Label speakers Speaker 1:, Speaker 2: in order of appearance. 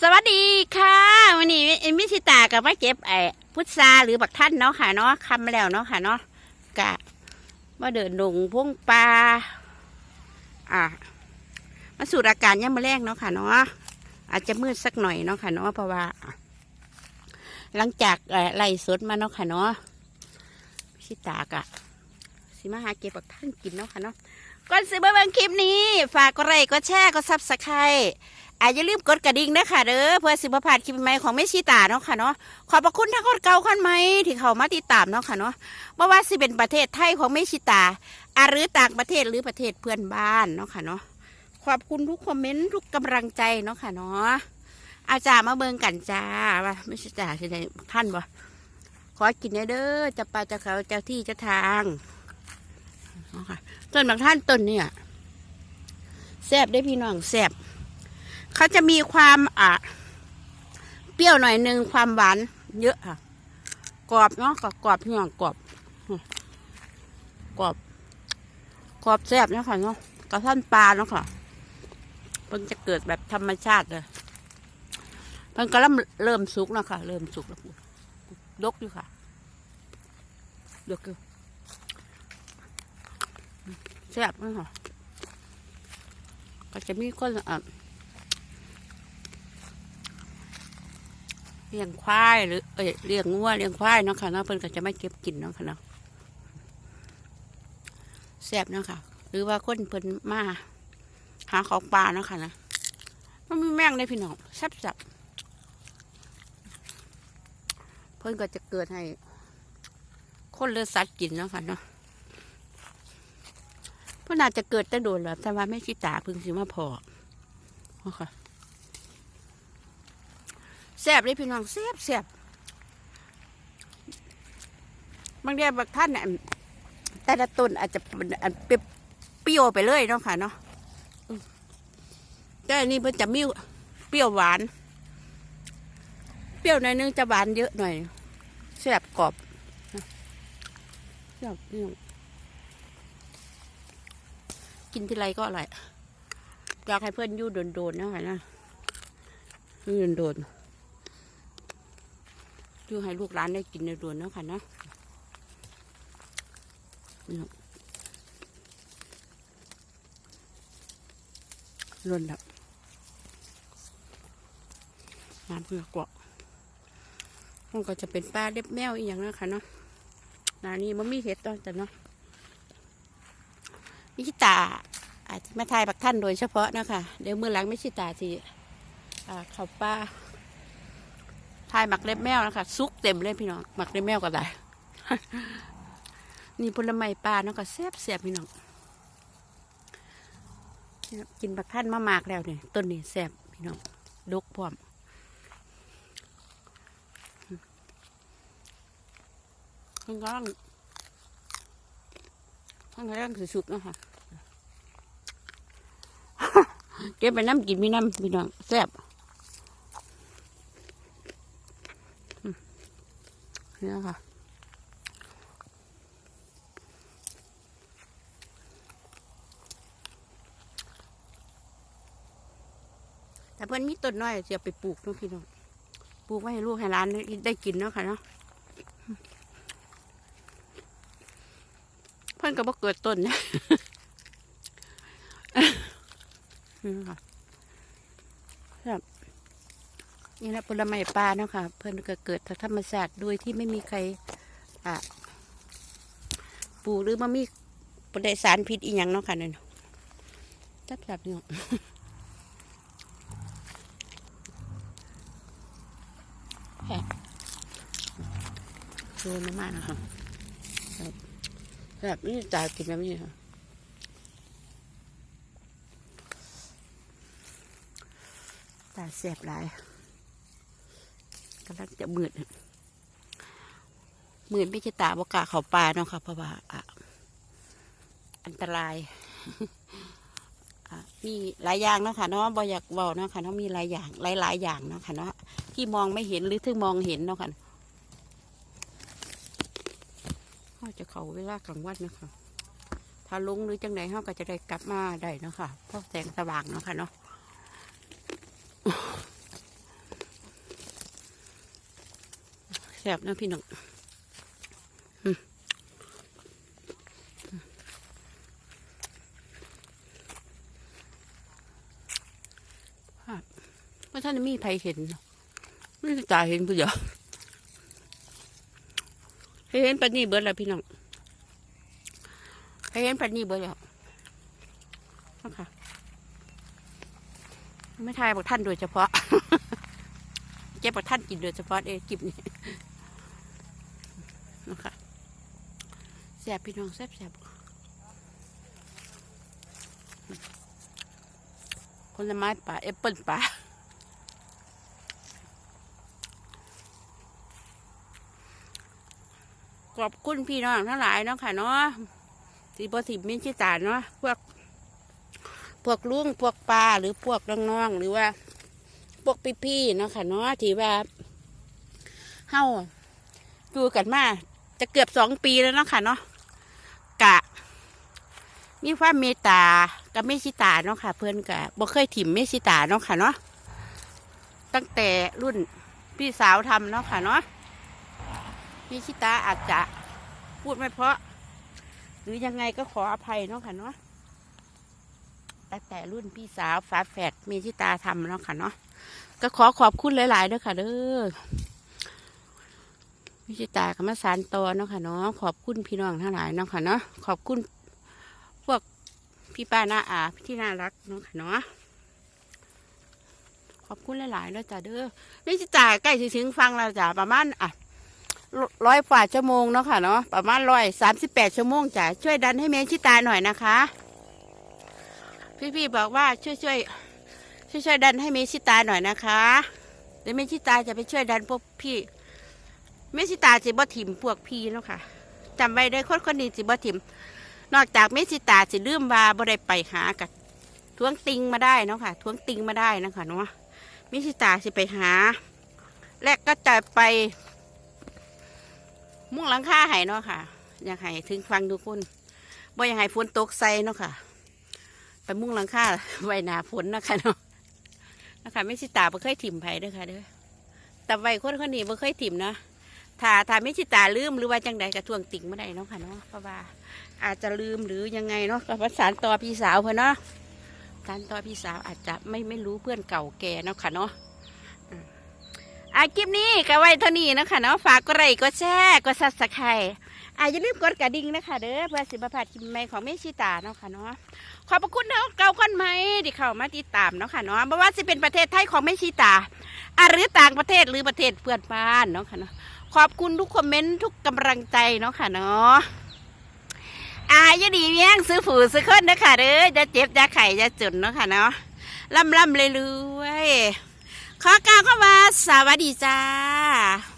Speaker 1: สวัสดีค่ะวันนี้เอมิชิตากับมาเก็บไอ้พุทราหรือบักท่านเนาะค่ะเนาะคำแล้วเนาะค่ะเนาะกะมาเดินลงพงปลาอะมาสูดอากาศย่ามาแรกเนาะค่ะเนาะอาจจะมืดสักหน่อยเนาะค่ะเนาะเพราะว่า หลังจากไล่สดมาเนาะค่ะเนาะชิตากะสิมาหาเก็บบักท่านกินเนาะค่ะเนาะ ก่อนสิมาเบิ่งคลิปนี้ ฝากกดไลค์กดแชร์กดซับสไครต์อาอย่าลืมกดกระดิ่งนะค่ะเด้อเพื่อสิบพลาดคลิปใหม่ของแม่ชีตาเนาะค่ะเนาะขอบพระคุณทั้งคนเก่าคนใหม่ที่เข้ามาติดตามเนาะค่ะเนาะบ่ว่าสิเป็นประเทศไทยของแม่ชีตาอาหรือต่างประเทศหรือประเทศเพื่อนบ้านเนาะค่ะเนาะขอบคุณทุกคอมเมนต์ทุกกำลังใจเนาะค่ะเนาะอาจารย์มาเบิ่งกันจ้าว่าแม่ชีตาสิได้ท่านบ่ขอกินเด้อจะปลาจะเขาเจ้าที่จะทางเนาะค่ะ ต้นบางท่านต้นเนี่ยแซบได้พี่น้องแซบเขาจะมีความอะเปรี้ยวหน่อยหนึ่งความหวานเยอะค่ะกรอบเนาะกรอบกรอบพี่น้องกรอบกรอบกรอบแซบเนาะค่ะเนาะกระท่อนปลาเนาะค่ะเพิ่งจะเกิดแบบธรรมชาติเลยเพิ่งก็เริ่มเริ่มสุกนะค่ะเริ่มสุกแล้วดกอยู่ค่ะดกอยู่ แซ่บเนาะค่ะก็จะมีคนอะเลี้ยงควายหรือเอ้ยเลี้ยงงัวเลี้ยงควายเนาะค่ะเนาะเพิ่นก็จะไม่เก็บกินเนาะค่ะเนาะแซ่บเนาะค่ะ หรือว่าคนเพิ่นมาหาของปลาเนาะค่ะนะมันมีแมงเลยพี่น้องแซ่บสับเพิ่นก็จะเกิดให้คนเลือสัตว์กินเนาะค่ะเนาะ เพิ่นอาจจะเกิดแต่โดนแล้วแต่ว่าไม่ชิตาพิ่งสิมาพอเนาะค่ะแซ่บเลยพี่น้องแซ่บแซ่บบางเดียบางท่านน่ะแต่ละต้นอาจจะเป็นอันเปรี้ยวไปเลยเนาะค่ะเนาะแต่อันนี้เพิ่นจะมีเปรี้ยวหวาน เปรี้ยวหน่อยนึงจะหวานเยอะหน่อยแซ่บกรอบแซ่บพี่น้อง กินทีไรก็อร่อยอยากให้เพื่อนยู่โดนๆนะค่ะนะยู่โดนๆยู่ให้ลูกร้านได้กินในด่วนๆนะค่ะนะนี่นาะนแบบน้ำเพื่อกว่ามันก็จะเป็นปลาเล็บแมวอีกอย่างนะค่ะเนาะนานี้มันมีเห็ดตอนแต่เนาะ มิชิตาอาจจะมาทายบักท่านโดยเฉพาะนะคะเดี๋ยวมือหลังมิชิตาสิอ่าเขาป้าทายหมักเล็บแมวนะคะซุกเต็มเลยพี่น้องหมักเล็บแมวก็ได้นี่ผลไม้ปลาเนาะก็แซ่บแซ่บพี่น้องกินบักท่านมามากแล้วเนี่ยต้นนี้แซ่บพี่น้องดกพร้อมข้าง ล่างข้างล่างสุดๆนะคะเก็บไปน้ำกินมีน้ำพี่น้องแซ่บนี่ค่ะแต่เพื่อนมีต้นน้อยจะไปปลูกเนาะพี่น้องปลูกไว้ให้ลูกให้ร้านได้กินเนาะค่ะเนาะ พื่อนก็บ่เกิดต้นนะนี่ค่ะครับนี่นะผลไม้ปลาเนาะค่ะ เพื่อนก็เกิดธรรมชาติโดยที่ไม่มีใครอะปลูกหรือมามีปได้สารพิษอีหยังเนาะค่ะนั่นจับจับเนาะแค่โดนมากๆนะคะ แบบนี้ตายกินแบบนี้ค่ะตาแสบหลายกำลังจะมืดมืดไม่ใช่ตาบกล้าเขาปลาเนาะค่ะเพราะว่าอันตรายมีหลายอย่างเนาะค่ะเนาะบอยากบอกเนาะค่ะเนาะมีหลายอย่างหลายหลายๆอย่างเนาะค่ะเนาะที่มองไม่เห็นหรือที่มองเห็นเนาะค่ะ จะเขาเวลากลางวันนะคะถ้าลุงหรือจังไหนเขาก็จะได้กลับมาได้นะคะเพราะแสงสว่างนะคะเนาะแสบนะพี่หน้องว่าท่านมีใครเห็นไม่ตาเห็นผู้เดียว เห็นปันนี้เบิดแล้วพี่น้องเห็นปันนี้เบิดแล้วนะคะไม่ทายบอกท่านโดยเฉพาะเจ็บบอกท่านกินโดยเฉพาะเองกิบนี่นะคะแซ่บพี่น้องแซ่บแซ่บผลไม้ป่าแอปเปิลป่า ขอบคุณพี่น้องทั้งหลายเนาะค่ะเนาะสีบสิบมิชิตาเนาะพวก พวกลุงพวกปลาหรือพวกน้องๆหรือว่า พวกพี่ๆเนาะค่ะเนาะที่ว่าเฮาอยู่กันมาจะเกือบสองปีแล้วเนาะค่ะเนาะกะมีความเมตตากับเมชิตาเนาะค่ะ เพื่อนกะบ่เคยถิ่มเมชิตาเนาะค่ะเนาะตั้งแต่รุ่นพี่สาวทำเนาะค่ะเนาะ เมชิตาอาจจะพูดไม่เพราะ หรือยังไงก็ขออภัยเนาะค่ะเนาะตั้งแต่รุ่นพี่สาวฝาแฝดเมชิตาทำเนาะค่ะเนาะก็ขอขอบคุณหลายๆเด้อค่ะเด้อวิจิตากับมสารตอเนาะค่ะเนาะขอบคุณพี่น้องทั้งหลายเนาะค่ะเนาะขอบคุณพวกพี่ป้าน้าอาที่น่ารักเนาะค่ะเนาะขอบคุณหลายๆเนาะจ้ะเด้อวิจิตาใกล้สิถึงฟังแล้วจ้ะประมาณอะ ร้อยฝ่าชั่วโมงเนาะค่ะเนาะประมาณร้อยสามสิบแปดชั่วโมงจ้ะช่วยดันให้เมชิตาหน่อยนะคะ พี่ๆบอกว่าช่วยช่วยช่วยช่วยดันให้เมชิตาหน่อยนะคะเดี๋ยวเมชิตาจะไปช่วยดันพวกพี่เมสิตาสิบ่ถิ่มพวกพี่เนาะค่ะจำไว้ได้คนคนนี้สิบ่ถิ่มนอกจากเมสิตาสิลืมว่าบ่ได้ไปหากับทวงติงมาได้เนาะค่ะทวงติงมาได้นะคะเนาะเมสิตาสิไปหา และก็จะไป มุ่งหลังคาให้เนาะค่ะ อยากให้ถึงฟังทุกคนบ่อยากให้ฝนตกใส่เนาะค่ะ ไปมุ่งหลังคาไว้หนาฝนนะคะเนาะนะคะเมสิตาบ่เคยถิ่มไผเด้อค่ะเด้อแต่ไว้คนคนนี้บ่เคยถิ่มเนาะถ้าถ้าไม่ชิตาลืมหรือว่าจังใดกระทวงติ่งไม่ได้เนาะค่ะเนาะเพราะว่าอาจจะลืมหรือยังไงเนาะก็ประสานต่อพี่สาวเพื่อนเนาะสานต่อพี่สาวอาจจะไม่ไม่รู้เพื่อนเก่าแก่เนาะค่ะเนาะอืม อะคลิปนี้ก็ไว้เท่านี้นะคะเนาะฝากกดไลค์กดแชร์กดซับสไครต์อะอย่าลืมกดกระดิ่งนะคะเด้อเพื่อสิบพลาดคลิปใหม่ของแม่ชิตาเนาะค่ะเนาะขอบพระคุณเนาะเก่าคนใหม่ที่เข้ามาติดตามเนาะค่ะเนาะไม่ว่าจะเป็นประเทศไทยของแม่ชิตาอะหรือต่างประเทศหรือประเทศเพื่อนบ้านเนาะค่ะเนาะขอบคุณทุกคอมเมนต์ทุกกำลังใจเนาะค่ะเนาะอาอย่าดีเมียงซื้อฝูซื้อคนนะคะเด้อจะเจ็บจะไข่จะจุนเนาะค่ะเนาะล่ำล่ำเลยรวย ขอกล่าวเข้ามาสวัสดีจ้า